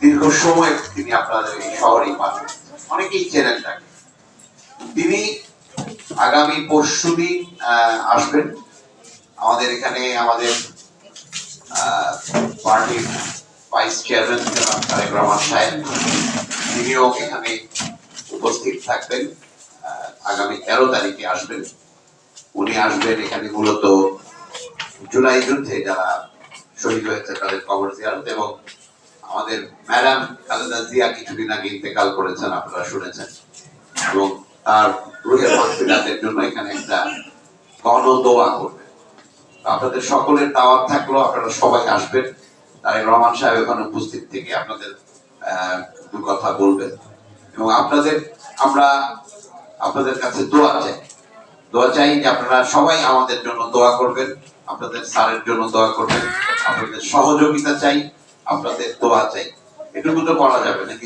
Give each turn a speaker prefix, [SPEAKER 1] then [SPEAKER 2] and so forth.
[SPEAKER 1] দীর্ঘ সময় তিনি আপনাদের এই শহরেই পাবেন অনেকেই চেনেন তাকে। তিনি আগামী পরশু দিন আসবেন। আমাদের এখানে আমাদের পার্টির ভাইস চেয়ারম্যান তারেক রহমান সাহেব, তিনিও এখানে উপস্থিত থাকবেন। আগামী তেরো তারিখে আসবেন। উনি আসবেন এখানে মূলত জুলাই যুদ্ধে যারা শহীদ হয়েছে তাদের কবর জিয়ারত এবং আমাদের ম্যাডাম খালেদা জিয়া কিছুদিন আগে ইন্তেকাল করেছেন, আপনারা শুনেছেন। এবং তার রুহের মাহফিলাতের জন্য এখানে একটা গণ দোয়া করবেন তো আপনাদের সকলের দাওয়াত থাকল, আপনারা সবাই আসবেন। তাই রহমান সাহেব এখানে উপস্থিত থেকে আপনাদের দু কথা বলবেন। এবং আপনাদের, আমরা আপনাদের কাছে দোয়া চাই। দোয়া চাই যে আপনারা সবাই আমাদের জন্য দোয়া করবেন, আপনাদের স্যারের জন্য দোয়া করবেন, আপনাদের সহযোগিতা চাই। আপনাদের দোয়া চাই। এটুকু তো করা যাবে নাকি?